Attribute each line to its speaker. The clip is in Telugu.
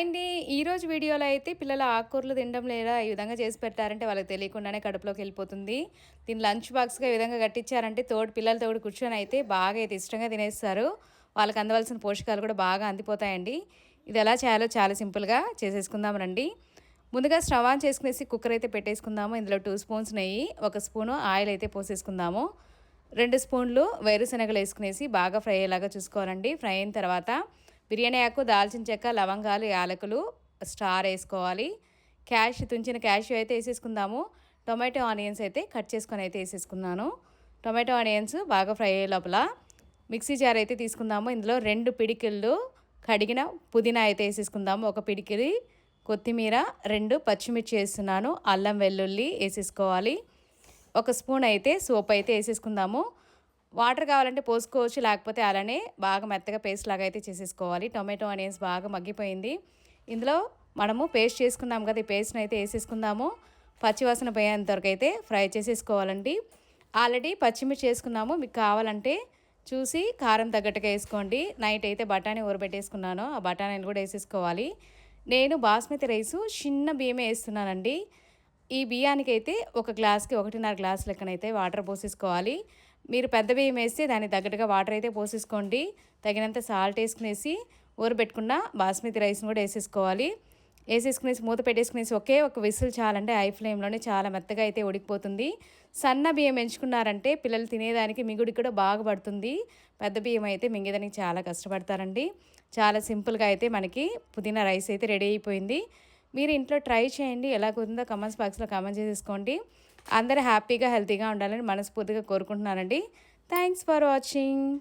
Speaker 1: హాయ్ అండి ఈరోజు వీడియోలో అయితే పిల్లలు ఆకుకూరలు తినడం లేదా ఈ విధంగా చేసి పెట్టారంటే వాళ్ళకి తెలియకుండానే కడుపులోకి వెళ్ళిపోతుంది. దీని లంచ్ బాక్స్గా ఈ విధంగా కట్టించారంటే తోడు పిల్లలతో కూడా కూర్చొని అయితే బాగా అయితే ఇష్టంగా తినేస్తారు. వాళ్ళకి అందవలసిన పోషకాలు కూడా బాగా అందిపోతాయండి. ఇది ఎలా చేయాలో చాలా సింపుల్గా చేసేసుకుందాం రండి. ముందుగా స్టవ్ ఆన్ చేసుకునేసి కుక్కర్ అయితే పెట్టేసుకుందాము. ఇందులో టూ స్పూన్స్ నెయ్యి ఒక స్పూను ఆయిల్ అయితే పోసేసుకుందాము. రెండు స్పూన్లు వేరుశనగలు వేసుకునేసి బాగా ఫ్రై అయ్యేలాగా చూసుకోవాలండి. ఫ్రై అయిన తర్వాత బిర్యానీ ఆకు దాల్చిన చెక్క లవంగాలు యాలకులు స్టార్ వేసుకోవాలి. క్యాష్ తుంచిన క్యాష్యూ అయితే వేసేసుకుందాము. టొమాటో ఆనియన్స్ అయితే కట్ చేసుకొని అయితే వేసేసుకున్నాను. టొమాటో ఆనియన్స్ బాగా ఫ్రై అయ్యే లోపల మిక్సీ జార్ అయితే తీసుకుందాము. ఇందులో రెండు పిడికిళ్ళు కడిగిన పుదీనా అయితే వేసేసుకుందాము. ఒక పిడికిలి కొత్తిమీర రెండు పచ్చిమిర్చి వేస్తున్నాను. అల్లం వెల్లుల్లి వేసేసుకోవాలి. ఒక స్పూన్ అయితే సోప్ అయితే వేసేసుకుందాము. వాటర్ కావాలంటే పోసుకోవచ్చు లేకపోతే అలానే బాగా మెత్తగా పేస్ట్ లాగా అయితే చేసేసుకోవాలి. టొమాటో అనేసి బాగా మగ్గిపోయింది. ఇందులో మనము పేస్ట్ చేసుకున్నాం కదా ఈ పేస్ట్ని అయితే వేసేసుకుందాము. పచ్చివాసన పోయేంత వరకు అయితే ఫ్రై చేసేసుకోవాలండి. ఆల్రెడీ పచ్చిమిర్చి వేసుకున్నాము మీకు కావాలంటే చూసి కారం తగ్గట్టుగా వేసుకోండి. నైట్ అయితే బఠానీ ఊరబెట్టేసుకున్నాను ఆ బఠానీలు కూడా వేసేసుకోవాలి. నేను బాస్మతి రైసు చిన్న బియ్యమే వేస్తున్నానండి. ఈ బియ్యానికి అయితే ఒక గ్లాస్కి ఒకటిన్నర గ్లాస్ లెక్కనైతే వాటర్ పోసేసుకోవాలి. మీరు పెద్ద బియ్యం వేస్తే దానికి తగ్గట్టుగా వాటర్ అయితే పోసేసుకోండి. తగినంత సాల్ట్ వేసుకునేసి ఊరబెట్టుకున్న బాస్మతి రైస్ని కూడా వేసేసుకోవాలి. వేసేసుకునేసి మూత పెట్టేసుకునేసి ఒకే ఒక విసులు చాలంటే ఐ ఫ్లేమ్లోనే చాలా మెత్తగా అయితే ఉడికిపోతుంది. సన్న బియ్యం ఎంచుకున్నారంటే పిల్లలు తినేదానికి మిగుడి కూడా బాగా పడుతుంది. పెద్ద బియ్యం అయితే మింగేదానికి చాలా కష్టపడతారండి. చాలా సింపుల్గా అయితే మనకి పుదీనా రైస్ అయితే రెడీ అయిపోయింది. మీరు ఇంట్లో ట్రై చేయండి. ఎలా కుదిందో కమెంట్స్ బాక్స్లో కమెంట్ చేసేసుకోండి. అందరూ హ్యాపీగా హెల్తీగా ఉండాలని మనస్ఫూర్తిగా కోరుకుంటున్నానండి. Thanks for watching